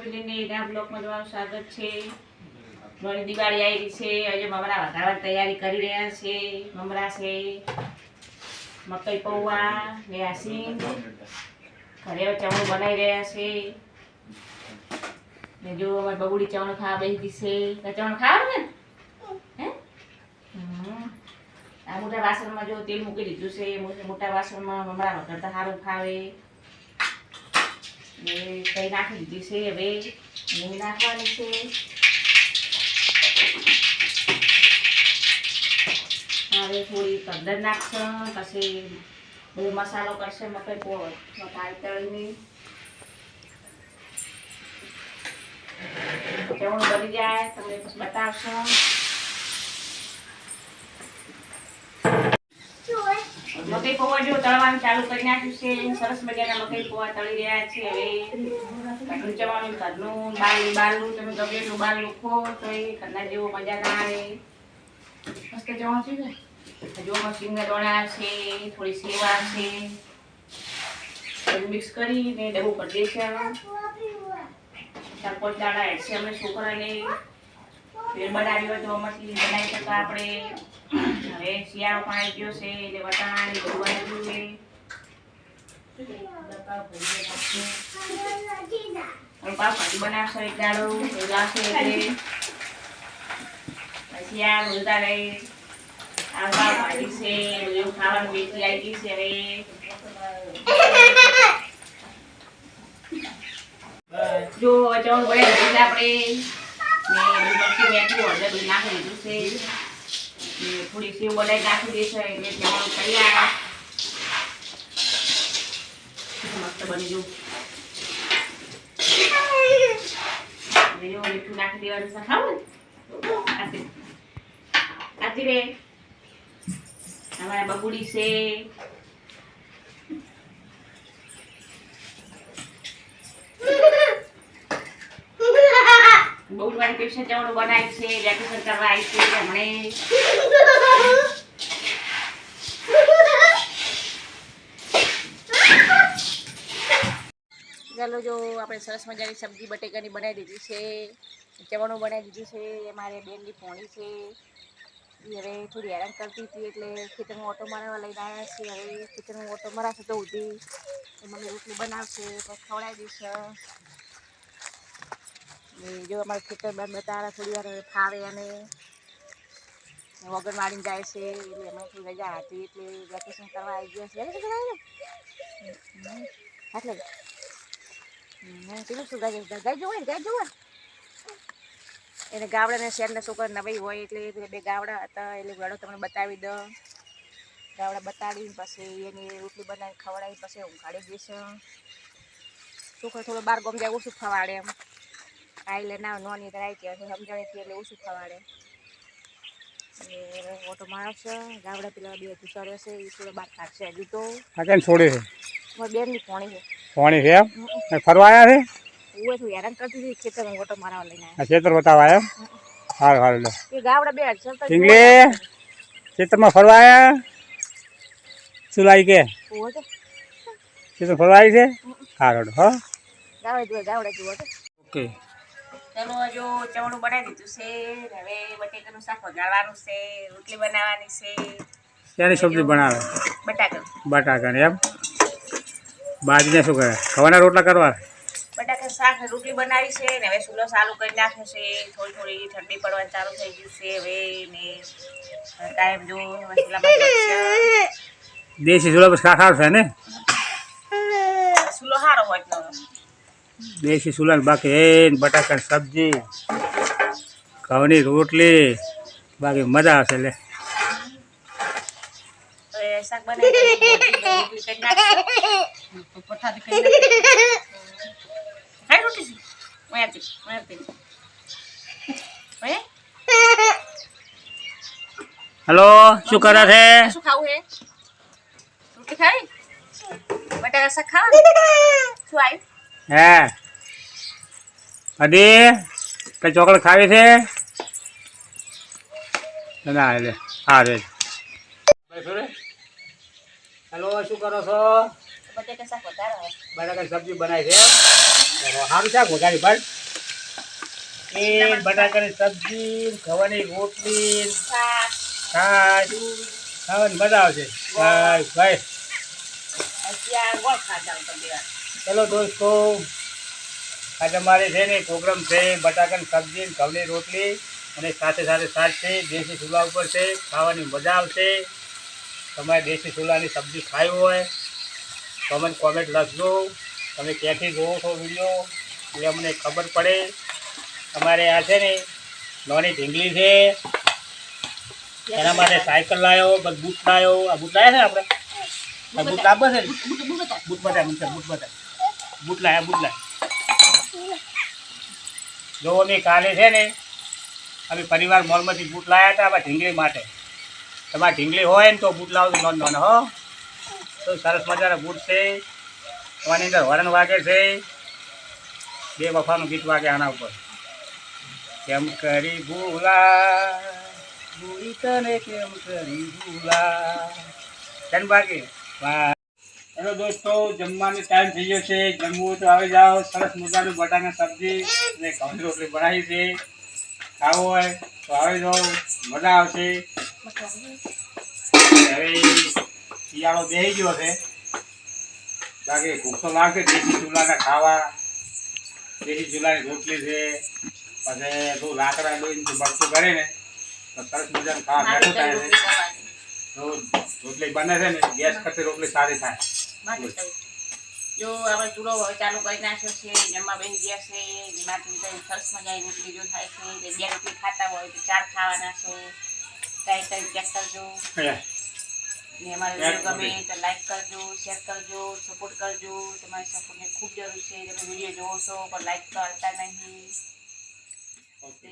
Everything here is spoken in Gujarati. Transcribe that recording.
ફેમિલીને એના બ્લોકમાં તમારું સ્વાગત છે. ઘણી દિવાળી આવી છે. આજે મમરા વધારવાની તૈયારી કરી રહ્યા છે. મમરા છે, મકઈ પૌવા ને આ ઘરે ચવણ બનાવી રહ્યા છે. ને જો અમારી બબુડી ચવણ ખાવા બેસી છે. ચવણ ખાવાનું ને? હે. આ મોટા વાસણમાં જો તેલ મૂકી દીધું છે. મોટા- મોટા વાસણમાં મમરા વઘારતા સારું ખાવે ને કઈ નાખી દીધી છે હવે મૂળ નાખવાની છે. હવે થોડી કદર નાખશે, પછી બધો મસાલો કરશે મકઈ પોળ મકાઈ તળીની ચવણ બની જાય, તમને બતાવશો. મકઈ પૌવા જો તળવાનું ચાલુ કરી નાખ્યું છે. સરસ મજાના મકઈ પૌવા તળી રહ્યા છે. હવે ઘરનું જવાનું ઘરનું બારનું બારનું તમે ગમે એટલું બાલ લખો તો એ ઘરના જેવો મજા ના આવે. મસ્ત જવાનું છે ને હજુ આમાં દોણા છે થોડી સેવા છે. મિક્સ કરીને ડબ્બો કરી છે ચાર પાંચ દાડા છે અમે છોકરાને. ફેર બનાવ્યો તો અમારથી બનાવી શકા આપણે. હવે શિયાળો પણ આવી ગયો છે, એટલે વટાણા ને બધું આવી ગયું છે. પાવભાજી બનાવશો એક દાડો આવશે એટલે. પછી આ તારે આ પાવભાજી છે બધું ખાવાનું વેચી આવી ગઈ છે હવે. જો ચવણ બનાવી આપણે. મેં બધું નાખી દીધું છે. થોડી સેવ બનાવી નાખી દેશે એટલે જમવાનું તૈયાર. મસ્ત બની જવું. મીઠું નાખી દેવાનું છે. ખાવું રે અમારા બગુડી છે. બહુ વાર પેપ્સી ચવડો બનાવી છે વેકેશન કરવા આવી છે હમણે ચાલો જો, આપણે સરસ મજાની સબ્જી બટેકાની બનાવી દીધી છે જવાનું બનાવી દીધું છે, મારે બેનની પોણી છે હવે થોડી હેરાન કરતી હતી એટલે ખેતરમાં ઓટો મારવા લઈને આવ્યા છીએ હવે ખેતરમાં ઓટો મરાશે તો ઉધી મમ્મી રોટલી બનાવશે, તો ખવડાવી દઈશ. જો અમારે ખેતર બંધ બતાવે થોડી વાર હવે ફાવે અને વગર મારીને જાય છે, એટલે અમે થોડી રજા હતી, એટલે વેકેશન કરવા આવી ગયા છે આવી એટલે પેલું શું ગાય ગાય ને, ગાય જોવે એને ગાવડા ને શેરના છોકરા નવાઈ હોય, એટલે બે ગાવડા હતા, એટલે ગાડો તમને બતાવી દો ગાવડા બતાડીને પછી એની રોટલી બનાવી ખવડાવી પછી હું કાઢી દઈશ. છોકરો થોડો બાર ગમ જાય, ઓછું ખવાડે એમ. આ એટલે ના નોની તરાઈ છે સમજાણી હતી એટલે ઓછું ખવાડે. એ ઓટો મારશે ગાવડા પેલા બે ઘૂસરે છે એ થોડો બાર કાઢશે હજુ તો. આ કેમ છોડે છે? મારી બેનની પોણી છે. પાણી છે એમ? અને ફરવા આવ્યા છે? હું થોડી હેરાન કરતી હતી ખેતરમાં ઓટો મારવા લઈને આ ખેતર બતાવવા આવ્યા એમ? સારું સારું લે આવ્યા એ ગાવડા બે હડસર તો ઢીંગલી ખેતરમાં ફરવા આવ્યા શું લાવી કે? જુઓ તો. ખેતર ફરવા આવી છે? સારું હો. ગાવડા જુઓ ગાવડા જુઓ તો ઓકે. ચાલો હજુ ચવણું બનાવી દીધું છે. હવે બટેકાનું શાક વઘારવાનું છે રોટલી બનાવવાની છે. શેની સબ્જી બનાવે? બટાકા બટાકા એમ? બાજરીને શું કરે? ખવાના રોટલા કરવા? બટાકા શાક રોટલી બનાવી છે ને હવે સુલો ચાલુ કરી નાખે છે. થોડી થોડી ઠંડી પડવાની ચાલુ થઈ ગયું છે. હવે ને ટાઈમ જો દેશી સુલો પર શાક છે ને? સુલો સારો હોય દેશી ચૂલા બાકી એ બટાકાની સબ્જી ઘઉંની રોટલી બાકી મજા આવશે લે હવે શાક બનાવી રોટલી કરી નાખશે પથારી કરી નાખશે ખાઈ રોટી છે ઓયાથી ઓયાથી ઓય હલો શું કરે છે શું ખાવું હે રોટલી ખાવી બટાકા શાક ખાવા શું આવ્યું હે. અડી કઈ ચોકલેટ ખાવી છે? ના એટલે હા રે હેલો શું કરો છો? બટેકા સબ્જી બનાવી છે. સારું શાક વઘારી ભાઈ. એ બટાકાની સબ્જી ખવાની રોટલી છાશ. ખાવાની મજા આવશે. ભાઈ. ભાઈ ચલો દોસ્તો. આજે અમારે છે ને પ્રોગ્રામ છે, બટાકાની સબ્જી ને ઘઉંની રોટલી અને સાથે સાથે શાક છે, દેશી ચૂલા ઉપર છે, ખાવાની મજા આવશે. તમારે દેશી ચૂલાની સબ્જી ખાવી હોય તો અમને કોમેન્ટ લખજો. તમે ક્યાંથી જોવો છો વીડિયો? એ અમને ખબર પડે. અમારે આ છે ને નોની ઢીંગલી છે. એના માટે સાયકલ લાવ્યો, બસ બૂટ લાવ્યો. આ બૂટ લાવ્યા છે આપણે? આ બૂટ લાવવા છે ને? બૂટ બતાવ. બૂટ મને બૂટ લાયા બૂટ લાય જો અમે કાલે છે ને, અમે પરિવાર મોલમાંથી બૂટ લાયા હતા આપણા ઢીંગલી માટે. તમારે ઢીંગલી હોય ને તો બૂટ લાવજો નોન નોન હો. તો સરસ મજાના બૂટ છે. આની અંદર હરણ વાગે છે. બે વફાનું ગીત વાગે આના ઉપર. કેમ કરી ભૂલા ભૂલી તને કેમ કરી ભૂલા કેમ વાગે? વાહ. હેલો દોસ્તો જમવાનો ટાઈમ થઈ ગયો છે. જમવું તો આવી જાઓ. સરસ મજાનું બટાકા સબ્જી અને ઘઉંની રોટલી બનાવી છે. ખાવો હોય તો આવી જાઓ. મજા આવશે. હવે શિયાળો બેસી ગયો છે. બાકી ભૂખ તો લાગશે દેશી ચૂલાના ખાવા. દેશી ચૂલાની રોટલી છે. પછી તું લાકડા લઈને તું બળતું કરે ને. તો સરસ મજાનું ખાવા બેઠું થાય છે. તો રોટલી બને છે ને ગેસ કરતી રોટલી સારી થાય. માટી તળી. જો આપણે ચૂલો હવે ચાલુ કરી નાખ્યો છે જમવા બેસી ગયા છે એમાંથી કંઈ સરસ મજાની રોટલી જો થાય છે બે રોટલી ખાતા હોય તો ચાર ખાવાના છો કંઈ કંઈ ચેક કરજો. ને અમારો વીડિયો ગમે તો લાઈક કરજો શેર કરજો સપોર્ટ કરજો. તમારી સપોર્ટની ખૂબ જરૂર છે. તમે વીડિયો જોવો છો પણ લાઈક કરતા નહીં. ઓકે